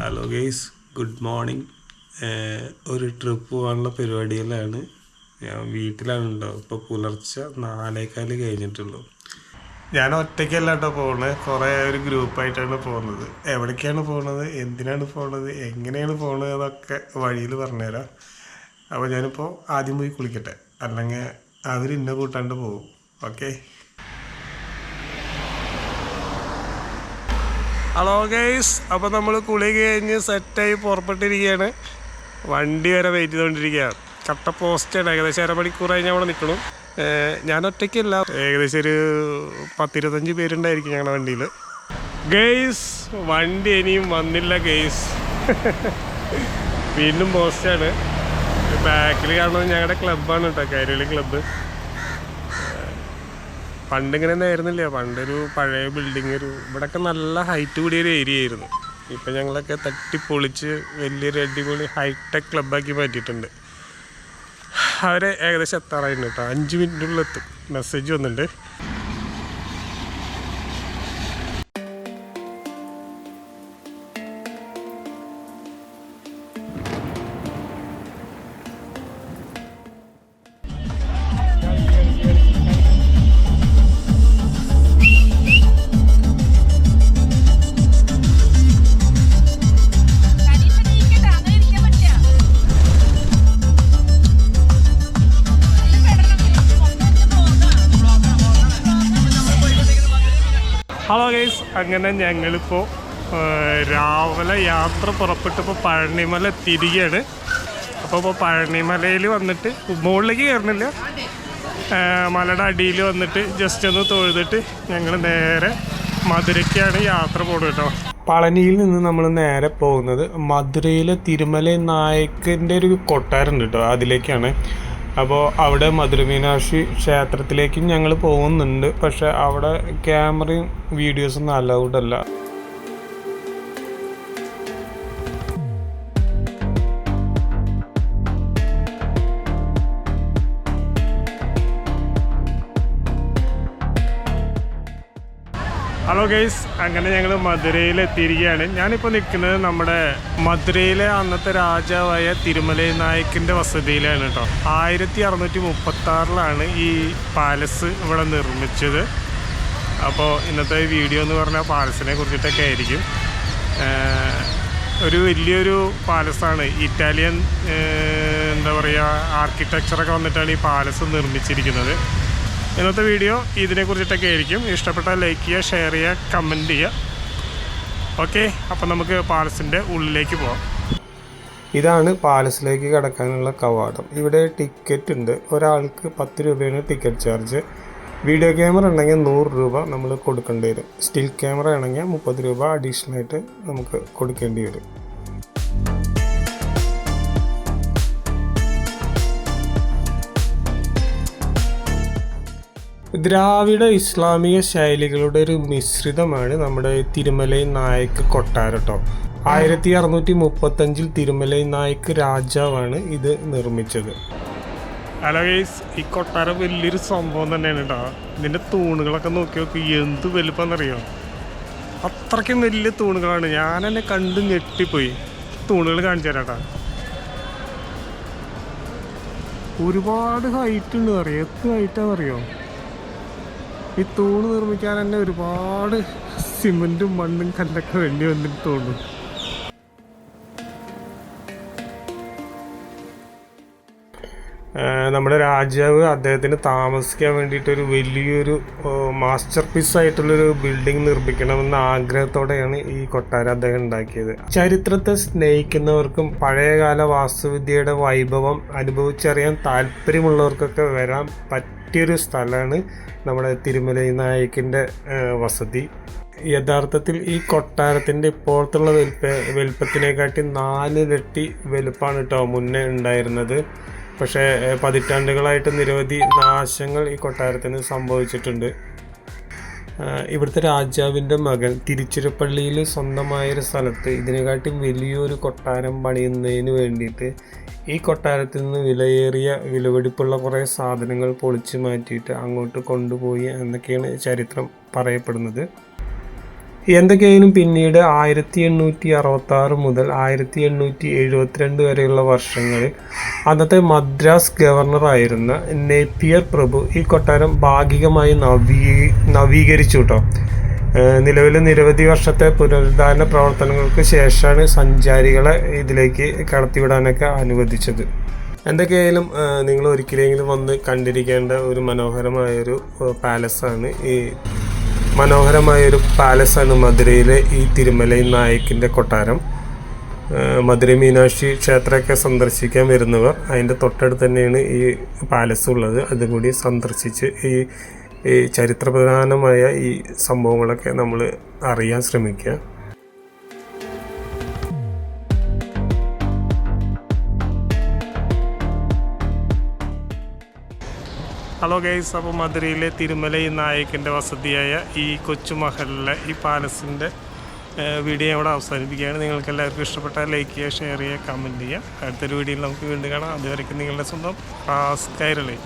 Hello guys good morning ഒരു trip പോകാനുള്ള പരിപാടിയിലാണ് ഞാൻ വീട്ടിലാണ് ഉണ്ടാവും ഇപ്പോൾ പുലർച്ചെ നാലേക്കാൽ കഴിഞ്ഞിട്ടുള്ളൂ. ഞാൻ ഒറ്റയ്ക്കല്ല കേട്ടോ പോകുന്നത് കുറേ ഒരു ഗ്രൂപ്പായിട്ടാണ് പോകുന്നത് എവിടേക്കാണ് പോകുന്നത് എന്തിനാണ് പോകുന്നത് എങ്ങനെയാണ് പോകുന്നത് എന്നൊക്കെ വഴിയിൽ പറഞ്ഞുതരാം. അപ്പോൾ ഞാനിപ്പോൾ ആദ്യം പോയി കുളിക്കട്ടെ. അല്ലെങ്കിൽ അവർ ഇന്ന കൂട്ടാണ്ട് പോകും ഓക്കെ? ഹലോ ഗൈസ് അപ്പോൾ നമ്മൾ കുളി കഴിഞ്ഞ് സെറ്റായി പുറപ്പെട്ടിരിക്കുകയാണ്. വണ്ടി വരെ വെയിറ്റ് ചെയ്തുകൊണ്ടിരിക്കുകയാണ് കട്ട പോസ്റ്റാണ് ഏകദേശം അരമണിക്കൂറായി ഞാൻ അവിടെ നിൽക്കണം. ഞാൻ ഒറ്റയ്ക്കല്ല. ഏകദേശം ഒരു പത്തിരുപത്തഞ്ച് പേരുണ്ടായിരിക്കും ഞങ്ങളുടെ വണ്ടിയിൽ ഗെയ്സ് വണ്ടി ഇനിയും വന്നില്ല ഗെയ്സ് വീണ്ടും പോസ്റ്റാണ് ബാക്കിൽ കാണുന്നത് ഞങ്ങളുടെ ക്ലബ്ബാണ് കേട്ടോ കൈരളി ക്ലബ്ബ് പണ്ട് ഇങ്ങനെ ആയിരുന്നില്ല. പണ്ടൊരു പഴയ ബിൽഡിംഗ് ഒരു ഇവിടെയൊക്കെ നല്ല ഹൈറ്റ് കൂടിയ ഒരു ഏരിയ ആയിരുന്നു. ഇപ്പം ഞങ്ങളൊക്കെ തട്ടിപ്പൊളിച്ച് വലിയൊരു അടിപൊളി ഹൈടെക് ക്ലബ്ബാക്കി മാറ്റിയിട്ടുണ്ട്. അവരെ ഏകദേശം എത്താറായിട്ടുണ്ട് കേട്ടോ അഞ്ച് മിനിറ്റിനുള്ളിൽ എത്തും. മെസ്സേജ് വന്നിട്ടുണ്ട്. ഗൈസ് അങ്ങനെ ഞങ്ങളിപ്പോൾ രാവിലെ യാത്ര പുറപ്പെട്ടപ്പോൾ പഴനിമല തിരികെയാണ്. അപ്പോൾ ഇപ്പോൾ പഴനിമലയിൽ വന്നിട്ട് മുകളിലേക്ക് കയറുന്നില്ല മലയുടെ അടിയിൽ വന്നിട്ട് ജസ്റ്റ് ഒന്ന് തൊഴുതിട്ട് ഞങ്ങൾ നേരെ മധുരയ്ക്കാണ് യാത്ര പോകുന്നത് കേട്ടോ. പളനിയിൽ നിന്ന് നമ്മൾ നേരെ പോകുന്നത് മധുരയിലെ തിരുമല നായകന്റെ ഒരു കൊട്ടാരമുണ്ട് കേട്ടോ അതിലേക്കാണ്. അപ്പോൾ അവിടെ മധുരമീനാക്ഷി ക്ഷേത്രത്തിലേക്കും ഞങ്ങൾ പോകുന്നുണ്ട്. പക്ഷെ അവിടെ ക്യാമറയും വീഡിയോസൊന്നും അലൗഡ് അല്ല. ഹലോ ഗൈസ് അങ്ങനെ ഞങ്ങൾ മധുരയിൽ എത്തിയിരിക്കുകയാണ് ഞാനിപ്പോൾ നിൽക്കുന്നത് നമ്മുടെ മധുരയിലെ അന്നത്തെ രാജാവായ തിരുമലൈ നായക്കിന്റെ വസതിയിലാണ് കേട്ടോ. ആയിരത്തി അറുന്നൂറ്റി മുപ്പത്തി ആറിലാണ് ഈ പാലസ് ഇവിടെ നിർമ്മിച്ചത്. അപ്പോൾ ഇന്നത്തെ വീഡിയോ എന്ന് പറഞ്ഞാൽ പാലസിനെ കുറിച്ചിട്ടൊക്കെ ആയിരിക്കും. ഒരു വലിയൊരു പാലസാണ്. ഇറ്റാലിയൻ എന്താ പറയുക ആർക്കിടെക്ചറൊക്കെ വന്നിട്ടാണ് ഈ പാലസ് നിർമ്മിച്ചിരിക്കുന്നത്. ഇന്നത്തെ വീഡിയോ ഇതിനെ കുറിച്ചിട്ടൊക്കെ ആയിരിക്കും. ഇഷ്ടപ്പെട്ടാൽ ലൈക്ക് ചെയ്യുക ഷെയർ ചെയ്യുക കമന്റ് ചെയ്യുക. ഓക്കെ അപ്പം നമുക്ക് പാലസിന്റെ ഉള്ളിലേക്ക് പോവാം. ഇതാണ് പാലസിലേക്ക് കടക്കാനുള്ള കവാടം. ഇവിടെ ടിക്കറ്റ് ഉണ്ട്. ഒരാൾക്ക് പത്ത് രൂപയാണ് ടിക്കറ്റ് ചാർജ് വീഡിയോ ക്യാമറ ഉണ്ടെങ്കിൽ നൂറ് രൂപ നമ്മൾ കൊടുക്കേണ്ടി വരും. സ്റ്റിൽ ക്യാമറ ആണെങ്കിൽ മുപ്പത് രൂപ അഡീഷണൽ ആയിട്ട് നമുക്ക് കൊടുക്കേണ്ടി വരും. ദ്രാവിഡ ഇസ്ലാമിക ശൈലികളുടെ ഒരു മിശ്രിതമാണ് നമ്മുടെ തിരുമലൈ നായക്ക് കൊട്ടാരം കേട്ടോ ആയിരത്തി അറുന്നൂറ്റി മുപ്പത്തഞ്ചിൽ തിരുമലൈ നായക്ക് രാജാവാണ് ഇത് നിർമ്മിച്ചത്. ഹലോ ഗൈസ് ഈ കൊട്ടാരം വലിയൊരു സംഭവം തന്നെയാണ് കേട്ടോ ഇതിന്റെ തൂണുകളൊക്കെ നോക്കി നോക്കി എന്ത് വലുപ്പമെന്നറിയോ? അത്രയ്ക്കും വലിയ തൂണുകളാണ്. ഞാൻ എന്നെ കണ്ട് ഞെട്ടിപ്പോയി. തൂണുകൾ കാണിച്ചു തരാം കേട്ടോ ഒരുപാട് ഹൈറ്റ് ഉണ്ട് അറിയാം എത്ര ഹൈറ്റാന്ന് അറിയോ ഈ തൂണ് നിർമ്മിക്കാൻ തന്നെ ഒരുപാട് സിമെന്റും മണ്ണും കല്ലൊക്കെ വേണ്ടി വന്നിട്ട് തോന്നുന്നു. നമ്മുടെ രാജാവ് അദ്ദേഹത്തിന് താമസിക്കാൻ വേണ്ടിയിട്ട് ഒരു വലിയൊരു മാസ്റ്റർ പീസ് ആയിട്ടുള്ളൊരു ബിൽഡിംഗ് നിർമ്മിക്കണമെന്ന ആഗ്രഹത്തോടെയാണ് ഈ കൊട്ടാരം അദ്ദേഹം ഉണ്ടാക്കിയത്. ചരിത്രത്തെ സ്നേഹിക്കുന്നവർക്കും പഴയകാല വാസ്തുവിദ്യയുടെ വൈഭവം അനുഭവിച്ചറിയാൻ താല്പര്യമുള്ളവർക്കൊക്കെ വരാൻ പറ്റിയൊരു സ്ഥലമാണ് നമ്മുടെ തിരുമലൈ നായക്കിന്റെ വസതി. യഥാർത്ഥത്തിൽ ഈ കൊട്ടാരത്തിന്റെ ഇപ്പോഴത്തുള്ള വലുപ്പ വലുപ്പത്തിനെക്കാട്ടി നാലിരട്ടി വലുപ്പമാണ് കേട്ടോ മുന്നേ ഉണ്ടായിരുന്നത്. പക്ഷേ പതിറ്റാണ്ടുകളായിട്ട് നിരവധി നാശങ്ങൾ ഈ കൊട്ടാരത്തിന് സംഭവിച്ചിട്ടുണ്ട്. ഇവിടുത്തെ രാജാവിന്റെ മകൻ തിരുച്ചിറപ്പള്ളിയിൽ സ്വന്തമായൊരു സ്ഥലത്ത് ഇതിനെക്കാട്ടി വലിയൊരു കൊട്ടാരം പണിയുന്നതിന് വേണ്ടിയിട്ട് ഈ കൊട്ടാരത്തിൽ നിന്ന് വിലയേറിയ വിലപിടിപ്പുള്ള കുറേ സാധനങ്ങൾ പൊളിച്ചു മാറ്റിയിട്ട് അങ്ങോട്ട് കൊണ്ടുപോയി എന്നൊക്കെയാണ് ചരിത്രം പറയപ്പെടുന്നത്. എന്തൊക്കെയായാലും പിന്നീട് ആയിരത്തി എണ്ണൂറ്റി അറുപത്തി ആറ് മുതൽ ആയിരത്തി എണ്ണൂറ്റി എഴുപത്തിരണ്ട് വരെയുള്ള വർഷങ്ങളിൽ അന്നത്തെ മദ്രാസ് ഗവർണറായിരുന്ന നേപ്പിയർ പ്രഭു ഈ കൊട്ടാരം ഭാഗികമായി നവീ നവീകരിച്ചു കേട്ടോ നിലവിലെ നിരവധി വർഷത്തെ പുനരുദ്ധാരണ പ്രവർത്തനങ്ങൾക്ക് ശേഷമാണ് സഞ്ചാരികളെ ഇതിലേക്ക് കടത്തിവിടാനൊക്കെ അനുവദിച്ചത്. എന്തൊക്കെയായാലും നിങ്ങൾ ഒരിക്കലെങ്കിലും വന്ന് കണ്ടിരിക്കേണ്ട ഒരു മനോഹരമായൊരു പാലസാണ് ഈ മനോഹരമായൊരു പാലസാണ് മധുരയിലെ ഈ തിരുമലൈ നായക്കിന്റെ കൊട്ടാരം. മധുര മീനാക്ഷി ക്ഷേത്രമൊക്കെ സന്ദർശിക്കാൻ വരുന്നവർ അതിന്റെ തൊട്ടടുത്ത് തന്നെയാണ് ഈ പാലസ് ഉള്ളത് അതുകൂടി സന്ദർശിച്ച് ഈ ഈ ചരിത്രപ്രധാനമായ ഈ സംഭവങ്ങളൊക്കെ നമ്മൾ അറിയാൻ ശ്രമിക്കുക. ഹലോ ഗൈസ് അപ്പോൾ മധുരയിലെ തിരുമലൈ നായകന്റെ വസതിയായ ഈ കൊച്ചുമഹലിലെ ഈ പാലസിന്റെ വീഡിയോ ഇവിടെ അവസാനിപ്പിക്കുകയാണ്. നിങ്ങൾക്ക് എല്ലാവർക്കും ഇഷ്ടപ്പെട്ടാൽ ലൈക്ക് ചെയ്യുക ഷെയർ ചെയ്യുക കമന്റ് ചെയ്യുക. അടുത്തൊരു വീഡിയോയിൽ നമുക്ക് വീണ്ടും കാണാം. അതുവരെയ്ക്കും നിങ്ങളുടെ സ്വന്തം റാസ് കൈരളി.